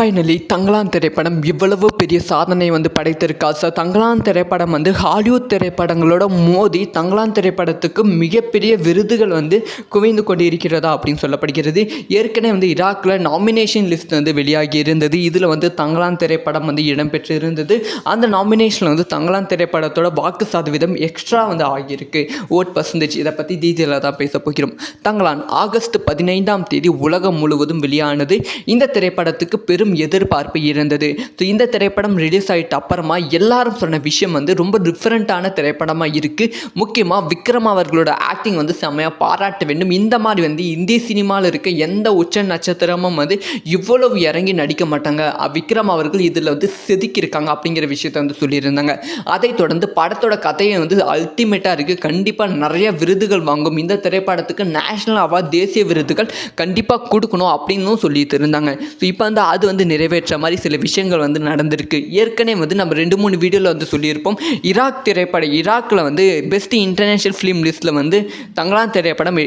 Finally Thangalaan திரைப்படம் இவ்வளவு பெரிய சாதனை வந்து படைத்திருக்கா? சார் தங்கலான் திரைப்படம் வந்து ஹாலிவுட் திரைப்படங்களோட மோதி தங்கலான் திரைப்படத்துக்கு மிகப்பெரிய விருதுகள் வந்து குவிந்து கொண்டு இருக்கிறதா அப்படின்னு சொல்லப்படுகிறது. ஏற்கனவே வந்து ஈராக்கில் நாமினேஷன் லிஸ்ட் வந்து வெளியாகி இருந்தது. இதில் வந்து தங்கலான் திரைப்படம் வந்து இடம்பெற்று இருந்தது. அந்த நாமினேஷனில் வந்து தங்கலான் திரைப்படத்தோட வாக்கு சதவீதம் எக்ஸ்ட்ரா வந்து ஆகியிருக்கு. ஓட் பர்சன்டேஜ் இதை பற்றி டீட்டெயிலாக தான் பேச போகிறோம். தங்கலான் ஆகஸ்ட் பதினைந்தாம் தேதி உலகம் முழுவதும் வெளியானது. இந்த திரைப்படத்துக்கு பெரும் எதிர்பார்ப்பு இருந்தது. ஸோ இந்த திரைப்படம் ரிலீஸ் ஆகிட்ட அப்புறமா எல்லாரும் சொன்ன விஷயம் வந்து ரொம்ப டிஃப்ரெண்ட்டான திரைப்படமாக இருக்குது முக்கியமாக விக்ரம் அவர்களோட ஆக்டிங் வந்து செம்மையாக பாராட்ட வேண்டும். இந்த மாதிரி வந்து இந்திய சினிமாவில் இருக்க எந்த உச்ச நட்சத்திரமும் வந்து இவ்வளவு இறங்கி நடிக்க மாட்டாங்க. விக்ரம் அவர்கள் இதில் வந்து செதுக்கியிருக்காங்க அப்படிங்கிற விஷயத்த வந்து சொல்லியிருந்தாங்க. அதைத் தொடர்ந்து படத்தோட கதையை வந்து அல்டிமேட்டாக இருக்குது கண்டிப்பாக நிறைய விருதுகள் வாங்கும். இந்த திரைப்படத்துக்கு நேஷனல் அவார்ட் தேசிய விருதுகள் கண்டிப்பாக கொடுக்கணும் அப்படின்னும் சொல்லிட்டு இருந்தாங்க. ஸோ இப்போ வந்து அது வந்து நிறைவேற்ற மாதிரி சில விஷயங்கள் வந்து நடந்திருக்கு. ஏற்கனவே வந்து நம்ம ரெண்டு மூணு வீடியோவில் வந்து சொல்லியிருப்போம். ஈராக் திரைப்படம் ஈராக்கில் வந்து பெஸ்ட் இன்டர்நேஷ்னல் ஃபிலிம் லிஸ்ட்டில் வந்து தங்களான் திரைப்படம்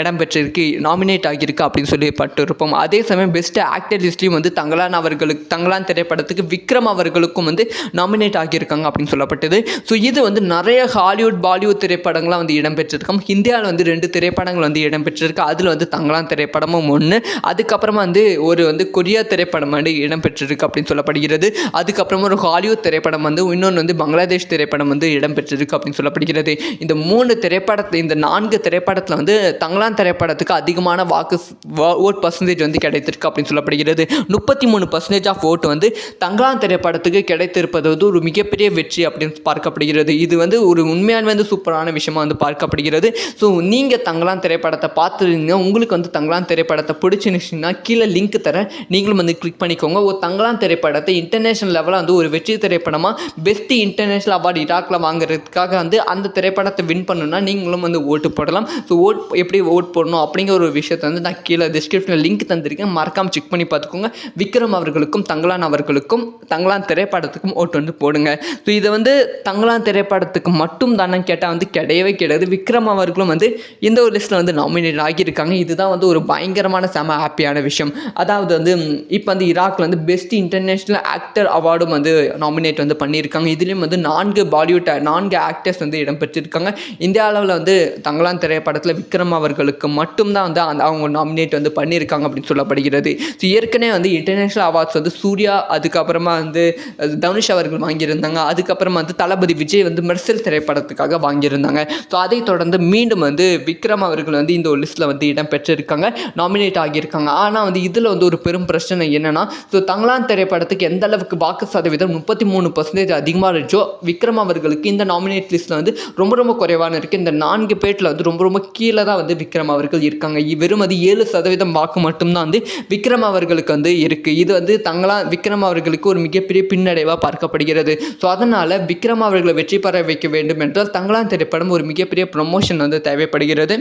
இடம்பெற்றிருக்கு நாமினேட் ஆகியிருக்கு அப்படின்னு சொல்லப்பட்டிருப்போம். அதே சமயம் பெஸ்ட் ஆக்டர் லிஸ்ட்லேயும் வந்து தங்களான் அவர்களுக்கு தங்களான் திரைப்படத்துக்கு விக்ரம் அவர்களுக்கும் வந்து நாமினேட் ஆகியிருக்காங்க அப்படின்னு சொல்லப்பட்டது. ஸோ இது வந்து நிறைய ஹாலிவுட் பாலிவுட் திரைப்படங்கள்லாம் வந்து இடம்பெற்றிருக்கும். இந்தியாவில் வந்து ரெண்டு திரைப்படங்கள் வந்து இடம்பெற்றிருக்கு. அதில் வந்து தங்களான் திரைப்படமும் ஒன்று அதுக்கப்புறமா வந்து ஒரு வந்து கொரியா திரைப்படம் வந்து இடம்பெற்றிருக்கு அப்படின்னு சொல்லப்படுகிறது. அதுக்கப்புறமா ஒரு ஹாலிவுட் திரைப்படம் வந்து இன்னொன்று வந்து பங்களாதேஷ் திரைப்படம் வந்து இடம்பெற்றிருக்கு அப்படின்னு சொல்லப்படுகிறது. இந்த மூணு திரைப்படத்தை இந்த நான்கு திரைப்படத்தில் வந்து தங்களான் திரைப்படத்துக்கு அதிகமான வாக்கு ஓட் பர்சன்டேஜ் வந்து கிடைத்திருக்கு அப்படின்னு சொல்லப்படுகிறது. முப்பத்தி மூணு பர்சன்டேஜ் ஆஃப் ஓட்டு வந்து தங்களான் திரைப்படத்துக்கு கிடைத்திருப்பது வந்து ஒரு மிகப்பெரிய வெற்றி அப்படின்னு பார்க்கப்படுகிறது. இது வந்து ஒரு உண்மையான வந்து சூப்பரான விஷயமா வந்து பார்க்கப்படுகிறது. ஸோ நீங்கள் தங்களான் திரைப்படத்தை பார்த்துருந்தீங்க உங்களுக்கு வந்து தங்களான் திரைப்படத்தை பிடிச்சிருந்துச்சுன்னா கீழே லிங்க் தரேன். நீங்களும் வந்து கிளிக் பண்ணிக்கோங்க. ஒரு தங்கலாம் திரைப்படத்தை இன்டர்நேஷனல் லெவலில் வந்து ஒரு வெற்றி திரைப்படமாக பெஸ்ட் இன்டர்நேஷ்னல் அவார்டு ஈராக்கில் வாங்குறதுக்காக வந்து அந்த திரைப்படத்தை வின் பண்ணணும்னா நீங்களும் வந்து ஓட்டு போடலாம். ஸோ ஓட் எப்படி ஓட் போடணும் அப்படிங்கிற ஒரு விஷயத்தை வந்து நான் கீழே டிஸ்கிரிப்ஷனில் லிங்க் தந்திருக்கேன். மறக்காமல் செக் பண்ணி பார்த்துக்கோங்க. விக்ரம் அவர்களுக்கும் தங்கலான் அவர்களுக்கும் தங்கலான் திரைப்படத்துக்கும் ஓட்டு வந்து போடுங்க. ஸோ இதை வந்து தங்கலான் திரைப்படத்துக்கு மட்டும் தானே கேட்டால் வந்து கிடையவே கிடையாது. விக்ரம் அவர்களும் வந்து இந்த ஒரு லிஸ்ட்டில் வந்து நாமினேட் ஆகியிருக்காங்க. இதுதான் வந்து ஒரு பயங்கரமான செம ஹாப்பியான விஷயம். அதாவது வந்து இப்போ வந்து ஈராக்கில் வந்து பெஸ்ட் இன்டர்நேஷ்னல் ஆக்டர் அவார்டும் வந்து நாமினேட் வந்து பண்ணியிருக்காங்க. இதுலேயும் வந்து நான்கு பாலிவுட் நான்கு ஆக்டர்ஸ் வந்து இடம்பெற்றிருக்காங்க. இந்திய அளவில் வந்து தங்களான் திரைப்படத்தில் விக்ரம் அவர்களுக்கு மட்டும்தான் வந்து அந்த அவங்க நாமினேட் வந்து பண்ணியிருக்காங்க அப்படின்னு சொல்லப்படுகிறது. ஸோ ஏற்கனவே வந்து இன்டர்நேஷ்னல் அவார்ட்ஸ் வந்து சூர்யா அதுக்கப்புறமா வந்து தனுஷ் அவர்கள் வாங்கியிருந்தாங்க. அதுக்கப்புறமா வந்து தளபதி விஜய் வந்து மெர்சல் திரைப்படத்துக்காக வாங்கியிருந்தாங்க. ஸோ அதை தொடர்ந்து மீண்டும் வந்து விக்ரம் அவர்கள் வந்து இந்த ஒரு லிஸ்ட்டில் வந்து இடம் பெற்றிருக்காங்க நாமினேட் ஆகியிருக்காங்க. ஆனால் வந்து இதில் வந்து ஒரு பெரும் பிரச்சனை என்னென்னா ஸோ தங்களான் திரைப்படத்துக்கு எந்த அளவுக்கு வாக்கு சதவீதம் முப்பத்தி மூணு பர்சன்டேஜ் அதிகமாக இருந்துச்சோ விக்ரம் அவர்களுக்கு இந்த நாமினேட் லிஸ்ட்டில் வந்து ரொம்ப ரொம்ப குறைவான இருக்குது இந்த நான்கு பேட்டில் வந்து ரொம்ப ரொம்ப கீழே தான் வந்து விக்ரம் அவர்கள் இருக்காங்க. வெறும் அது ஏழு சதவீதம் வாக்கு மட்டும்தான் வந்து விக்ரம் அவர்களுக்கு வந்து இருக்குது இது வந்து தங்களா விக்ரம் அவர்களுக்கு ஒரு மிகப்பெரிய பின்னடைவாக பார்க்கப்படுகிறது. ஸோ அதனால் விக்ரம் அவர்களை வெற்றி பெற வைக்க வேண்டும் என்றால் தங்களான் திரைப்படம் ஒரு மிகப்பெரிய ப்ரொமோஷன் வந்து தேவைப்படுகிறது.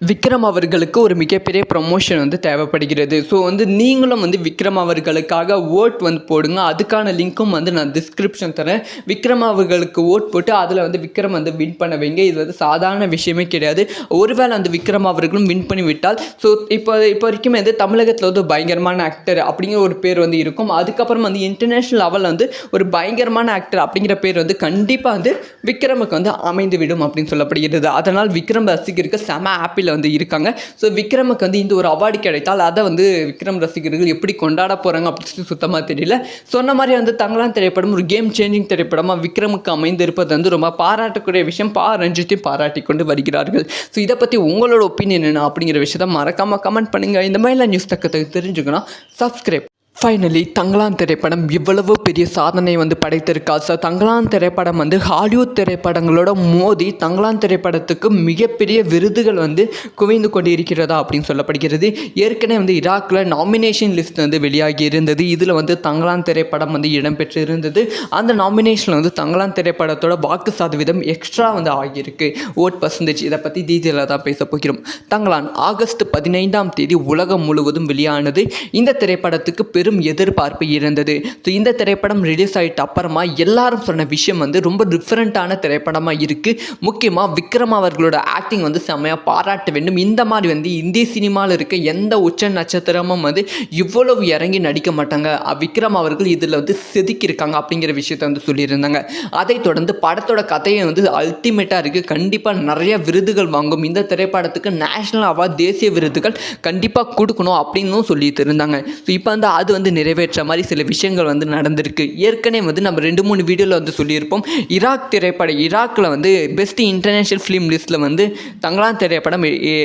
விக்ரம் அவர்களுக்கு ஒரு மிகப்பெரிய ப்ரொமோஷன் வந்து தேவைப்படுகிறது. ஸோ வந்து நீங்களும் வந்து விக்ரம் அவர்களுக்காக ஓட் வந்து போடுங்க. அதுக்கான லிங்க்கும் வந்து நான் டிஸ்கிரிப்ஷன் தரேன். விக்ரம் அவர்களுக்கு ஓட் போட்டு அதில் வந்து விக்ரம் வந்து வின் பண்ண வைங்க. இது வந்து சாதாரண விஷயமே கிடையாது. ஒருவேளை அந்த விக்ரம் அவர்களும் வின் பண்ணி விட்டால் ஸோ இப்போ இப்போ வரைக்கும் வந்து தமிழகத்தில் வந்து பயங்கரமான ஆக்டர் அப்படிங்கிற ஒரு பேர் வந்து இருக்கும். அதுக்கப்புறம் வந்து இன்டர்நேஷ்னல் லெவலில் வந்து ஒரு பயங்கரமான ஆக்டர் அப்படிங்கிற பேர் வந்து கண்டிப்பாக வந்து விக்ரமுக்கு வந்து அமைந்து விடும் அப்படின்னு சொல்லப்படுகிறது. அதனால் விக்ரம் ரசிகருக்கு செம ஆப்பிள் ஆப்பில் வந்து இருக்காங்க. ஸோ விக்ரமுக்கு வந்து இந்த ஒரு அவார்டு கிடைத்தால் அதை வந்து விக்ரம் ரசிகர்கள் எப்படி கொண்டாட போகிறாங்க அப்படின்னு சொல்லி சுத்தமாக தெரியல. சொன்ன மாதிரி வந்து தங்களான் திரைப்படம் ஒரு கேம் சேஞ்சிங் திரைப்படமாக விக்ரமுக்கு அமைந்திருப்பது வந்து ரொம்ப பாராட்டக்கூடிய விஷயம். பா ரஞ்சித்தையும் பாராட்டி கொண்டு வருகிறார்கள். ஸோ இதை பற்றி உங்களோட ஒப்பீனியன் என்ன அப்படிங்கிற விஷயத்த மறக்காமல் கமெண்ட் பண்ணுங்கள் இந்த மாதிரிலாம் நியூஸ் தக்கத்தை தெரிஞ்சுக்கணும். சப்ஸ்கிரைப் ஃபைனலி தங்கலான் திரைப்படம் இவ்வளவு பெரிய சாதனை வந்து படைத்திருக்கா? சார் தங்கலான் திரைப்படம் வந்து ஹாலிவுட் திரைப்படங்களோட மோதி தங்கலான் திரைப்படத்துக்கு மிகப்பெரிய விருதுகள் வந்து குவிந்து கொண்டு இருக்கிறதா அப்படின்னு சொல்லப்படுகிறது. ஏற்கனவே வந்து ஈராக்கில் நாமினேஷன் லிஸ்ட் வந்து வெளியாகி இருந்தது. இதில் வந்து தங்கலான் திரைப்படம் வந்து இடம்பெற்று இருந்தது அந்த நாமினேஷனில் வந்து தங்கலான் திரைப்படத்தோட வாக்கு சதவீதம் எக்ஸ்ட்ரா வந்து ஆகியிருக்கு. ஓட் பர்சன்டேஜ் இதை பற்றி டீட்டெயிலாக தான் பேச போகிறோம். தங்கலான் ஆகஸ்ட் பதினைந்தாம் தேதி உலகம் முழுவதும் வெளியானது. இந்த திரைப்படத்துக்கு பெரும் பெரும் எதிர்பார்ப்பு இருந்தது. ஸோ இந்த திரைப்படம் ரிலீஸ் ஆகிட்ட அப்புறமா எல்லாரும் சொன்ன விஷயம் வந்து ரொம்ப டிஃப்ரெண்ட்டான திரைப்படமாக இருக்குது முக்கியமாக விக்ரம் அவர்களோட ஆக்டிங் வந்து செம்மையாக பாராட்ட வேண்டும். இந்த மாதிரி வந்து இந்திய சினிமாவில் இருக்க எந்த உச்ச நட்சத்திரமும் வந்து இவ்வளவு இறங்கி நடிக்க மாட்டாங்க. விக்ரம் அவர்கள் இதில் வந்து செதுக்கியிருக்காங்க அப்படிங்கிற விஷயத்த வந்து சொல்லியிருந்தாங்க. அதைத் தொடர்ந்து படத்தோட கதையை வந்து அல்டிமேட்டாக இருக்குது கண்டிப்பாக நிறைய விருதுகள் வாங்கும். இந்த திரைப்படத்துக்கு நேஷனல் அவார்ட் தேசிய விருதுகள் கண்டிப்பாக கொடுக்கணும் அப்படின்னும் சொல்லிட்டு இருந்தாங்க. ஸோ இப்போ வந்து அது வந்து நிறைவேற்ற மாதிரி சில விஷயங்கள் வந்து நடந்திருக்கு. ஏற்கனவே வந்து நம்ம ரெண்டு மூணு வீடியோவில் வந்து சொல்லியிருப்போம். ஈராக் திரைப்படம் ஈராக்கில் வந்து பெஸ்ட் இன்டர்நேஷ்னல் ஃபிலிம் லிஸ்ட்டில் வந்து தங்களான் திரைப்படம்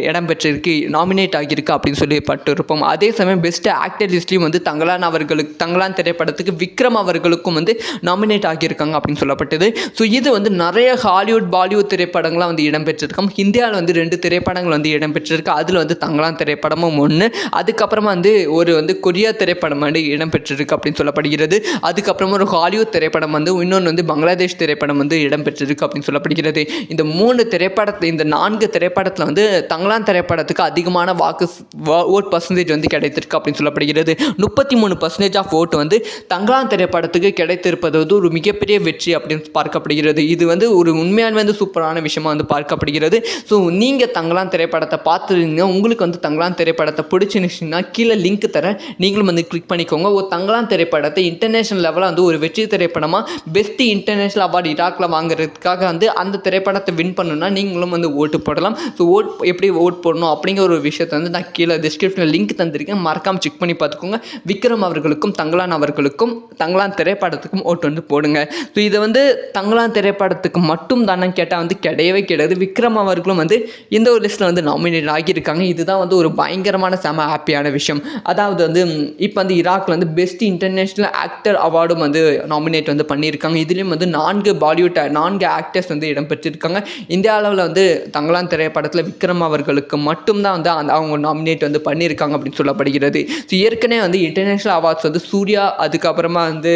இடம்பெற்றிருக்கு நாமினேட் ஆகியிருக்கு அப்படின்னு சொல்லப்பட்டிருப்போம். அதே சமயம் பெஸ்ட் ஆக்டர் லிஸ்ட்லேயும் வந்து தங்களான் அவர்களுக்கு தங்களான் திரைப்படத்துக்கு விக்ரம் அவர்களுக்கும் வந்து நாமினேட் ஆகியிருக்காங்க அப்படின்னு சொல்லப்பட்டது. ஸோ இது வந்து நிறைய ஹாலிவுட் பாலிவுட் திரைப்படங்கள்லாம் வந்து இடம்பெற்றிருக்கும். இந்தியாவில் வந்து ரெண்டு திரைப்படங்கள் வந்து இடம்பெற்றிருக்கு. அதில் வந்து தங்களான் திரைப்படமும் ஒன்று அதுக்கப்புறமா வந்து ஒரு வந்து கொரியா திரைப்படம் வந்து இடம்பெற்றிருக்கு அப்படின்னு சொல்லப்படுகிறது. அதுக்கப்புறமா ஒரு ஹாலிவுட் திரைப்படம் வந்து இன்னொன்று வந்து பங்களாதேஷ் திரைப்படம் வந்து இடம்பெற்றிருக்கு அப்படின்னு சொல்லப்படுகிறது. இந்த மூணு திரைப்படத்தில் இந்த நான்கு திரைப்படத்தில் வந்து தங்களான் திரைப்படத்துக்கு அதிகமான வாக்கு ஓட் பர்சன்டேஜ் வந்து கிடைத்திருக்கு அப்படின்னு சொல்லப்படுகிறது. முப்பத்தி மூணு பர்சன்டேஜ் ஆஃப் ஓட்டு வந்து தங்களான் திரைப்படத்துக்கு கிடைத்திருப்பது வந்து ஒரு மிகப்பெரிய வெற்றி அப்படின்னு பார்க்கப்படுகிறது. இது வந்து ஒரு உண்மையான வந்து சூப்பரான விஷயமா வந்து பார்க்கப்படுகிறது. ஸோ நீங்கள் தங்களான் திரைப்படத்தை பார்த்துருந்தீங்க உங்களுக்கு வந்து தங்களான் திரைப்படத்தை பிடிச்சிருந்துச்சுன்னா கீழே லிங்க் தரேன். நீங்களும் வந்து கிளிக் பண்ணிக்கோங்க. ஒரு தங்களான் திரைப்படத்தை இன்டர்நேஷனல் லெவலில் வந்து ஒரு வெற்றி திரைப்படமாக பெஸ்ட் இன்டர்நேஷனல் அவார்டு இராக்கில் வாங்குறதுக்காக வந்து அந்த திரைப்படத்தை வின் பண்ணணும்னா நீங்களும் வந்து ஓட்டு போடலாம். ஸோ ஓட் எப்படி ஓட் போடணும் அப்படிங்கிற ஒரு விஷயத்தை வந்து நான் கீழே டிஸ்கிரிப்ஷனில் லிங்க் தந்திருக்கேன். மறக்காமல் செக் பண்ணி பார்த்துக்கோங்க. விக்ரம் அவர்களுக்கும் தங்கலான் அவர்களுக்கும் தங்கலான் திரைப்படத்துக்கும் ஓட்டு வந்து போடுங்க. ஸோ இதை வந்து தங்கலான் திரைப்படத்துக்கு மட்டும் தானே கேட்டால் வந்து கிடையவே கிடையாது. விக்ரம் அவர்களும் வந்து இந்த ஒரு லிஸ்ட்டில் வந்து நாமினேட் ஆகியிருக்காங்க. இதுதான் வந்து ஒரு பயங்கரமான செம ஹாப்பியான விஷயம். அதாவது வந்து இப்போ வந்து இராக்கில் வந்து பெஸ்ட் இன்டர்நேஷ்னல் ஆக்டர் அவார்டும் வந்து நாமினேட் வந்து பண்ணியிருக்காங்க. இதுலேயும் வந்து நான்கு பாலிவுட் நான்கு ஆக்டர்ஸ் வந்து இடம்பெற்றிருக்காங்க இந்திய அளவில் வந்து தங்களான் திரைப்படத்தில் விக்ரம் அவர்களுக்கு மட்டும்தான் வந்து அந்த அவங்க நாமினேட் வந்து பண்ணியிருக்காங்க அப்படின்னு சொல்லப்படுகிறது. ஸோ ஏற்கனவே வந்து இன்டர்நேஷ்னல் அவார்ட்ஸ் வந்து சூர்யா அதுக்கப்புறமா வந்து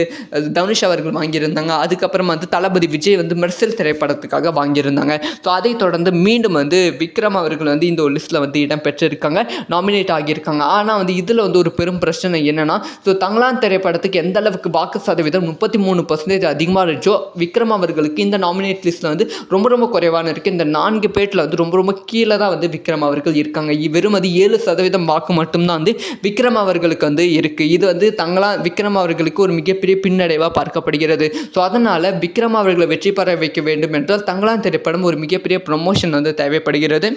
தனுஷ் அவர்கள் வாங்கியிருந்தாங்க. அதுக்கப்புறமா வந்து தளபதி விஜய் வந்து மெர்சல் திரைப்படத்துக்காக வாங்கியிருந்தாங்க. ஸோ அதை தொடர்ந்து மீண்டும் வந்து விக்ரம் அவர்கள் வந்து இந்த ஒரு லிஸ்ட்டில் வந்து இடம் பெற்றிருக்காங்க. நாமினேட் ஆகியிருக்காங்க. ஆனால் வந்து இதில் வந்து ஒரு பெரும் பிரச்சனை என்னென்னா ஸோ தங்களான் திரைப்படத்துக்கு எந்த அளவுக்கு வாக்கு சதவீதம் முப்பத்தி மூணு பர்சன்டேஜ் அதிகமாக இருந்துச்சோ விக்ரம் அவர்களுக்கு இந்த நாமினேட் லிஸ்ட்டில் வந்து ரொம்ப ரொம்ப குறைவான இருக்குது இந்த நான்கு பேட்டில் வந்து ரொம்ப ரொம்ப கீழே தான் வந்து விக்ரம் அவர்கள் இருக்காங்க. வெறுமதி வெறும் அது ஏழு சதவீதம் வாக்கு மட்டும்தான் வந்து விக்ரம் அவர்களுக்கு வந்து இருக்குது இது வந்து தங்களா விக்ரம் அவர்களுக்கு ஒரு மிகப்பெரிய பின்னடைவாக பார்க்கப்படுகிறது. ஸோ அதனால் விக்ரம் அவர்களை வெற்றி பெற வைக்க வேண்டும் என்றால் தங்களான் திரைப்படம் ஒரு மிகப்பெரிய ப்ரொமோஷன் வந்து தேவைப்படுகிறது.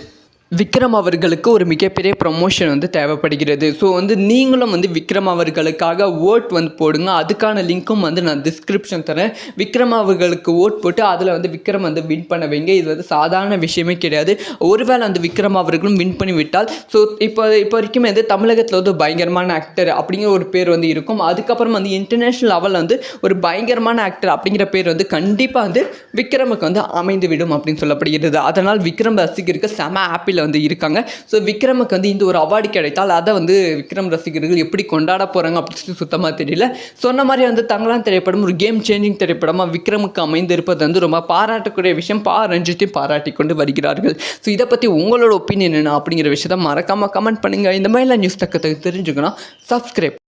விக்ரம் அவர்களுக்கு ஒரு மிகப்பெரிய ப்ரொமோஷன் வந்து தேவைப்படுகிறது. ஸோ வந்து நீங்களும் வந்து விக்ரம் அவர்களுக்காக ஓட் வந்து போடுங்க. அதுக்கான லிங்க்கும் வந்து நான் டிஸ்கிரிப்ஷன் தரேன். விக்ரம் அவர்களுக்கு ஓட் போட்டு அதில் வந்து விக்ரம் வந்து வின் பண்ண வைங்க. இது வந்து சாதாரண விஷயமே கிடையாது. ஒருவேளை அந்த விக்ரம் அவர்களும் வின் பண்ணி விட்டால் ஸோ இப்போ இப்போ வரைக்கும் வந்து தமிழகத்தில் வந்து பயங்கரமான ஆக்டர் அப்படிங்கிற ஒரு பேர் வந்து இருக்கும். அதுக்கப்புறம் வந்து இன்டர்நேஷ்னல் லெவலில் வந்து ஒரு பயங்கரமான ஆக்டர் அப்படிங்கிற பேர் வந்து கண்டிப்பாக வந்து விக்ரமுக்கு வந்து அமைந்து விடும் அப்படின்னு சொல்லப்படுகிறது. அதனால் விக்ரம் ரசிகருக்கு செம ஆப்பிள் ஆப்பில் வந்து இருக்காங்க. ஸோ விக்ரமுக்கு வந்து இந்த ஒரு அவார்டு கிடைத்தால் அதை வந்து விக்ரம் ரசிகர்கள் எப்படி கொண்டாட போகிறாங்க அப்படின்னு சொல்லி சுத்தமாக தெரியல. சொன்ன மாதிரி வந்து தங்களான் திரைப்படம் ஒரு கேம் சேஞ்சிங் திரைப்படமாக விக்ரமுக்கு அமைந்திருப்பது வந்து ரொம்ப பாராட்டக்கூடிய விஷயம். பா ரஞ்சித்தையும் பாராட்டி கொண்டு வருகிறார்கள். ஸோ இதை பற்றி உங்களோட ஒப்பீனியன் என்ன அப்படிங்கிற விஷயத்த மறக்காமல் கமெண்ட் பண்ணுங்கள் இந்த மாதிரிலாம் நியூஸ் தக்கத்தை தெரிஞ்சுக்கணும். சப்ஸ்கிரைப்